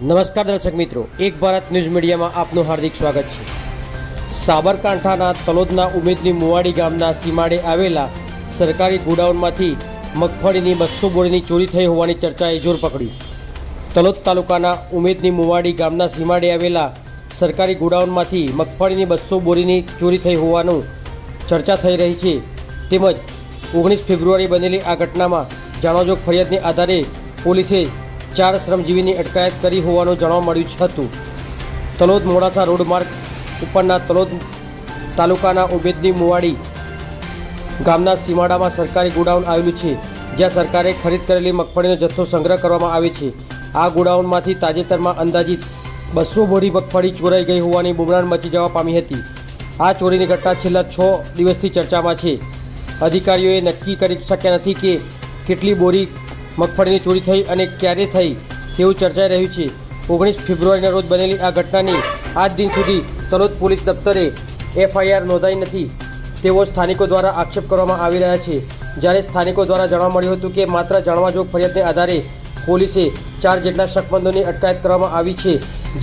નમસ્કાર દર્શક મિત્રો, એક ભારત ન્યૂઝ મીડિયામાં આપનું હાર્દિક સ્વાગત છે. સાબરકાંઠાના તલોદના ઉમેદની મુવાડી ગામના સીમાડે આવેલા સરકારી ગોડાઉનમાંથી મગફળીની બસો બોરીની ચોરી થઈ હોવાની ચર્ચાએ જોર પકડ્યું તલોદ તાલુકાના ઉમેદની મુવાડી ગામના સીમાડે આવેલા સરકારી ગોડાઉનમાંથી મગફળીની બસો બોરીની ચોરી થઈ હોવાનું ચર્ચા થઈ રહી છે. તેમજ ઓગણીસ ફેબ્રુઆરી બનેલી આ ઘટનામાં જાણવાજોગ ફરિયાદને આધારે પોલીસે ચાર શ્રમજીવીની અટકાયત કરી હોવાનું જાણવા મળ્યું હતું. તલોદ મોડાસા રોડ માર્ગ ઉપરના તલોદ તાલુકાના ઉમેદની મુવાડી ગામના સીમાડામાં સરકારી ગોડાઉન આવેલું છે, જ્યાં સરકારે ખરીદ કરેલી મગફળીનો જથ્થો સંગ્રહ કરવામાં આવે છે. આ ગોડાઉનમાંથી તાજેતરમાં અંદાજિત બસો બોરી મગફળી ચોરાઈ ગઈ હોવાની બુમરાણ મચી જવા પામી હતી. આ ચોરીની ઘટના છેલ્લા છ દિવસથી ચર્ચામાં છે. અધિકારીઓએ નક્કી કરી શક્યા નથી કે કેટલી બોરી મગફળીની ચોરી થઈ અને ક્યારે થઈ તેવું ચર્ચાઈ રહ્યું છે. ઓગણીસ ફેબ્રુઆરીના રોજ બનેલી આ ઘટનાની આજ દિન સુધી તલોદ પોલીસ દફતરે એફઆઈઆર નોંધાઈ નથી. તેવો સ્થાનિકો દ્વારા આક્ષેપ કરવામાં આવી રહ્યા છે. જ્યારે સ્થાનિકો દ્વારા જાણવા મળ્યું હતું કે માત્ર જાણવાજોગ ફરિયાદને આધારે પોલીસે ચાર જેટલા શકમંદોની અટકાયત કરવામાં આવી છે.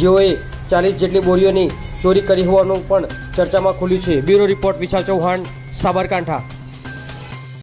જેઓએ ચાલીસ જેટલી બોરીઓની ચોરી કરી હોવાનું પણ ચર્ચામાં ખુલ્યું છે. Bureau report Vishal Chauhan, Sabarkantha.